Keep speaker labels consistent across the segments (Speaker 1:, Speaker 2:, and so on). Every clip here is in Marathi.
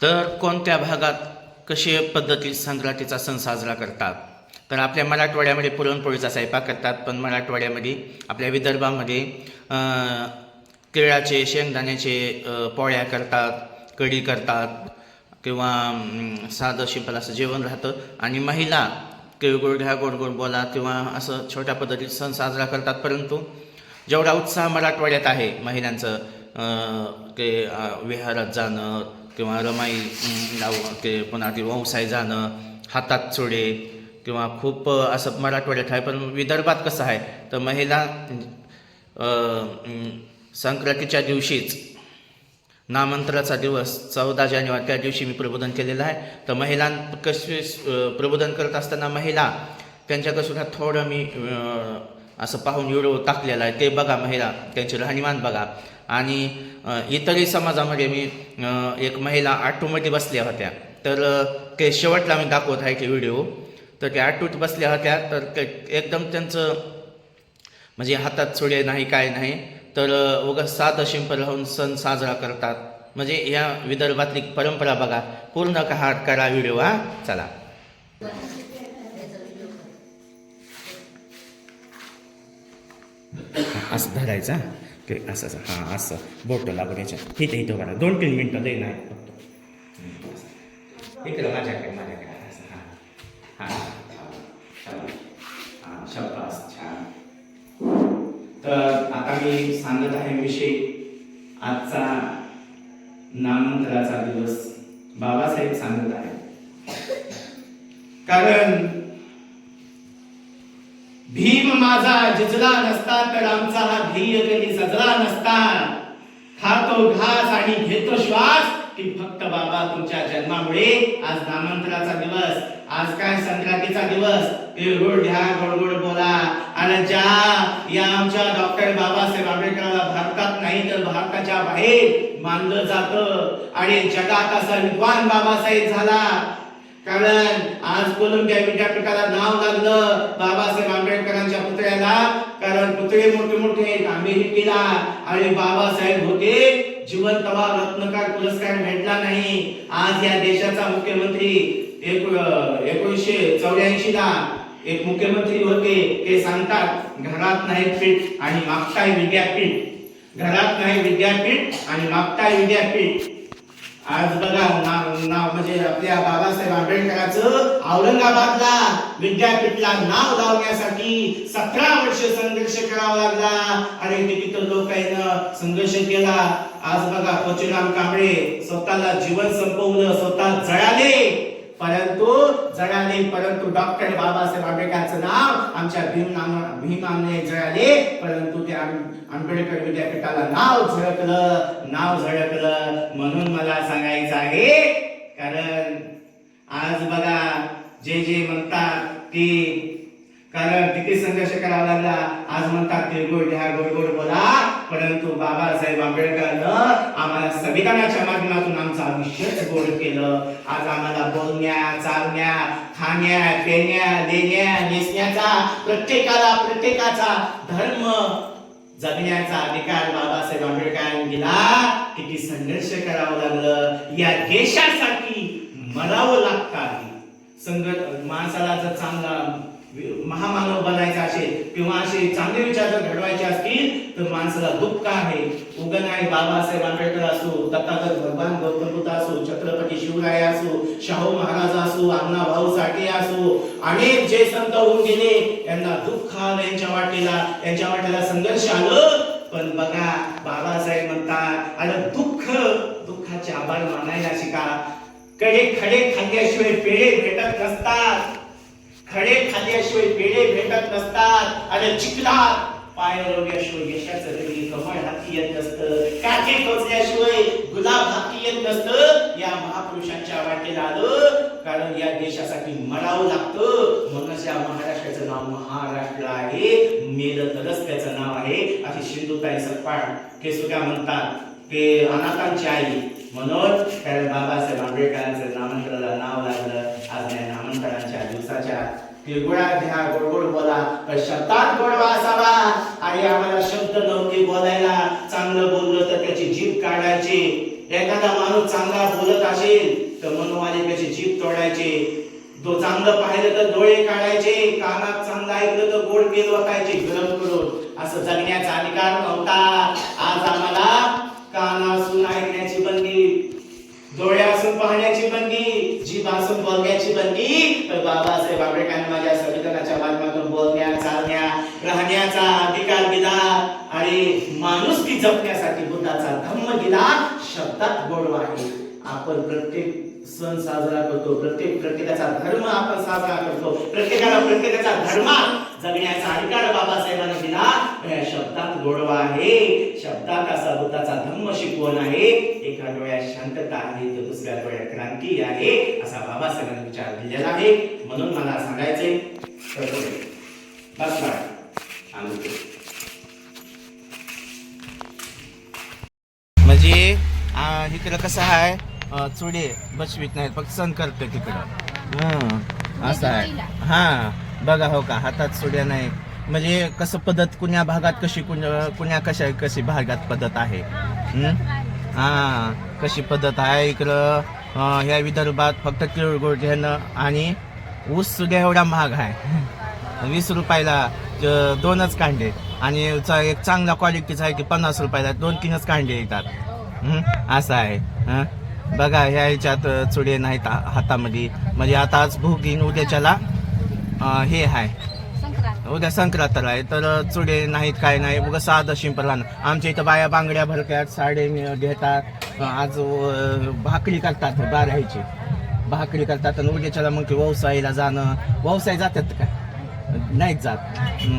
Speaker 1: तर कोणत्या भागात कशी पद्धती संक्रांतीचा सण साजरा करतात? तर आपल्या मराठवाड्यामध्ये पुरणपोळीचा स्वयंपाक करतात पण मराठवाड्यामध्ये आपल्या विदर्भामध्ये केळाचे तिळाचे शेंगदाण्याचे पोळ्या करतात कढी करतात किंवा साधं शिंपल असं जेवण राहतं. आणि महिला तिळगुळ घ्या गोड गोड बोला किंवा असं छोट्या पद्धतीत सण साजरा करतात. परंतु जेवढा उत्साह मराठवाड्यात आहे महिलांचं ते विहारात जाणं किंवा रमाई लाव- ते पुन्हा ते वंसाय जाणं हातात चुडे किंवा खूप असं मराठवाड्यात आहे पण विदर्भात कसं आहे तर महिला संक्रांतीच्या दिवशीच नामंत्राचा दिवस चौदा जानेवारी त्या दिवशी मी प्रबोधन केलेलं आहे. तर महिलां कसे प्रबोधन करत असताना महिला त्यांच्याकडे थोडं मी असं पाहून व्हिडिओ टाकलेला आहे. ते बघा महिला त्यांचे राहणीमान बघा. आणि इतरही समाजामध्ये मी एक महिला आटोमध्ये बसल्या होत्या. तर ते शेवटला मी दाखवत आहे की व्हिडिओ. तर त्या आटोत बसल्या होत्या तर ते एकदम त्यांचं म्हणजे हातात सुडे नाही काय नाही. तर उगा साधं सिंपल राहून सण साजरा करतात. म्हणजे या विदर्भातली परंपरा बघा. पूर्ण का करा व्हिडिओ हा? चला. असं धरायचा. ते असं असं. हां असं. बोटं लागून याच्यात. इथे इथं बघा दोन तीन मिनटं लई नाही फक्त इकडं माझ्याकडे माझ्याकडे. असं हां. हां शब्दास छान. तर आता मी सांगत आहे विषय. आजचा नामांतराचा दिवस बाबासाहेब सांगत आहे कारण माझा जिजला नसता तर आमचा हा ध्येय कधी सजला नसता. खातो घास आणि घेतो श्वास की फक्त बाबा तुमच्या जन्मामुळे. आज नामांतराचा दिवस आज काय संक्रांतीचा दिवस. तिळगुळ घ्या गोड बोला. आणि ज्या या आमच्या डॉक्टर बाबासाहेब आंबेडकरांना भारतात नाही तर भारताच्या बाहेर मानलं जात. आणि जगात असा विद्वान बाबासाहेब झाला. कारण आज कोलंबिया विद्यापीठाला नाव लागलं बाबासाहेब आंबेडकरांच्या पुतळ्याला. कारण पुतळे मोठे मोठे अमेरिकेला आणि बाबासाहेब होते जीवन तवा रत्नकार पुरस्कार भेटला नाही. आज या देशाचा मुख्यमंत्री एक एकोणीसशे चौऱ्याऐंशी ला एक मुख्यमंत्री होते. ते सांगतात घरात नाही पीठ आणि मागताय विद्यापीठ. घरात नाही विद्यापीठ आणि मागताय विद्यापीठ. आज बघा नाव नाव म्हणजे आपल्या बाबासाहेब आंबेडकरांचं औरंगाबादला विद्यापीठला नाव लावण्यासाठी सतरा वर्ष संघर्ष करावा लागला. आणि किती लोकांना संघर्ष केला. आज बघा पचुराम कांबळे स्वतःला जीवन संपवलं स्वतः जळाले. परंतु जळाले परंतु डॉक्टर बाबासाहेब आंबेडकरांचं नाव आमच्या भीम भीमाने जळाले परंतु ते आंबेडकर विद्यापीठाला नाव झळकलं नाव झळकलं. म्हणून मला सांगायचं आहे कारण आज बघा जे जे म्हणतात की कारण किती संघर्ष करावा लागला. आज म्हणतात तिळगुळ घ्या गोड गोड बोला. परंतु बाबासाहेब आंबेडकर आम्हाला संविधानाच्या माध्यमातून आमचं आयुष्यच गोड केलं. आज आम्हाला बोलण्या चालण्या खाण्या पेण्या देण्या नेसण्याचा प्रत्येकाला प्रत्येकाचा धर्म जगण्याचा अधिकार बाबासाहेब आंबेडकरांनी दिला. किती संघर्ष करावं लागलं. या देशासाठी मरावं लागतं आहे. संघ माणसाला जर चांगला महामानव बनायचा असेल किंवा असे चांगले विचार जर घडवायचे असतील तर माणसाला दुःख आहे. उगन आहे बाबासाहेब आंबेडकर असो दत्तात्रय भगवान गौतम बुद्ध असो छत्रपती शिवराय असो शाहू महाराज असो अण्णा भाऊ साठे असो अनेक जे संत होऊन गेले यांना दुःख आलं यांच्या वाटेला. यांच्या वाटेला संघर्ष आलं पण बघा बाबासाहेब म्हणतात आलं दुःख दुःखाचे आभार मानायला शिका. कडे खडे खाल्ल्याशिवाय पेढे भेटत नसतात. खडे खाल्ल्याशिवाय पेढे भेटत नसतात आणि चिखलात पाय रोवल्याशिवाय यशाचं घरी कमळ हाती येत नसतं. काठी टोचल्याशिवाय गुलाब हाती येत नसतं. या महापुरुषांच्या वाटेला आलं. कारण या देशासाठी मरावं लागतं. म्हणूनच या महाराष्ट्राचं नाव महाराष्ट्र आहे. मेलं तरच त्याचं नाव आहे. अशी सिंधुताई सपकाळ ते सुद्धा म्हणतात. ते अनाथांची आई म्हणून कारण बाबासाहेब आंबेडकरांचं नामांतराला नाव लागलं. नामांतरांच्या तिळगुळा घ्या गोडगोड बोला पण शब्दात गोडवा असावा आणि आम्हाला शब्द नव्हते बोलायला चांगलं बोललो तर त्याची जीभ काढायची. एखादा माणूस चांगला बोलत असेल तर मनोमालिकेची जीभ तोडायची. तो चांगलं पाहिलं तर डोळे काढायचे कानात चांगलं ऐकलं तर गोड तेल वाकायचे गरम करून. असं जगण्याचा अधिकार नव्हता. राहण्याचा अधिकार दिला आणि माणुसकी जपण्यासाठी बुद्धाचा धम्म दिला शब्दात गोडवा आहे. आपण प्रत्येक सण साजरा करतो प्रत्येक प्रत्येकाचा धर्म आपण साजरा करतो. प्रत्येकाला प्रत्येकाचा धर्म जगण्याचा अधिकार बाबासाहेबांनी दिला. या शब्दात गोडवा आहे. शब्दात असा बुद्धाचा धम्म शिकवण आहे. एका डोळ्यात शांतता आहे तर दुसऱ्या डोळ्यात क्रांती आहे असा बाबासाहेबांनी विचार दिलेला आहे. म्हणून मला सांगायचे बस म्हणजे इकडं कसं आहे चुडे बसवीत नाहीत फक्त सण करतो तिकडं. हं, असं आहे हा बघा हो का हातात चुड्या नाही. म्हणजे कसं पद्धत कुण्या भागात कशी कुण्या कुण्या कशा कशी भागात पद्धत आहे? हं? हा? कशी पद्धत आहे इकडं? ह्या विदर्भात फक्त तिळगुळ घेणं आणि ऊस सुद्धा एवढा महाग आहे. वीस रुपयाला ज- दोनच कांडे. आणि एक चांगला क्वालिटीचा आहे की पन्नास रुपयाला दोन तीनच कांडे येतात. हं? असं आहे. हं? बघा ह्या ह्याच्यात चुडे नाहीत हातामध्ये. म्हणजे आता आज भूक उद्याच्याला हे आहे उद्या संक्रांत आहे. तर चुडे नाहीत काय नाही. बघा साधं सिंपल राहणं आमच्या इथं बाया बांगड्या भरक्यात साडे घेतात. आज भाकरी करतात बारायची. भाकरी करतात आणि उद्याच्याला मग व्यवसायाला जाणं. व्यवसाय जातात का? नाहीत जात.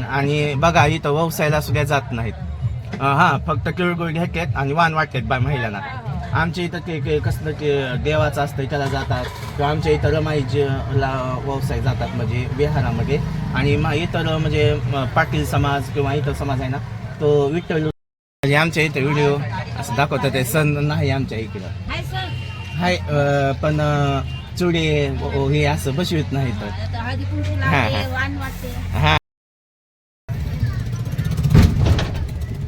Speaker 1: आणि बघा इथं व्यवसायाला सुद्धा जात नाहीत. हा फक्त तिळगुळ घेतात आणि वाण वाटतात बा महिलांना. आमच्या इथं ते ते कसलं ते देवाचं असतं त्याला जातात. किंवा आमच्या इथं रमाईला व्यवसाय जातात म्हणजे बिहारामध्ये. आणि मा इतर म्हणजे पाटील समाज किंवा इतर समाज आहे ना तो विठ्ठल म्हणजे आमच्या इथं व्हिडिओ असं दाखवतात ते सण नाही आमच्या इकडं.
Speaker 2: हाय
Speaker 1: पण चुडे हे असं बसवीत नाही तर हा, हा.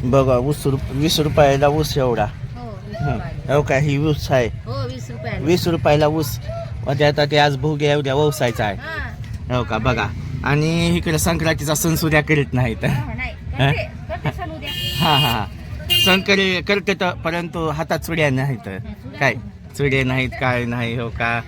Speaker 1: बघा ऊस रुप वीस रुपयाला ऊस एवढा.
Speaker 2: हो वीस
Speaker 1: हं.
Speaker 2: रुपयाला.
Speaker 1: हो का ही ऊस आहे.
Speaker 2: हो वीस रुपयाला.
Speaker 1: वीस रुपयाला ऊस. उद्या आता ते आज भोगे उद्या व्यवसायचा आहे.
Speaker 2: हा.
Speaker 1: हो का बघा. आणि इकडे संक्रांतीचा सण सुद्धा करीत नाहीत.
Speaker 2: हो, नाही. करते करते सण उद्या?
Speaker 1: हा हा हा. सण करे करते तर परंतु हातात चुड्या नाहीत. काय? चुडे नाहीत काय नाही हो का?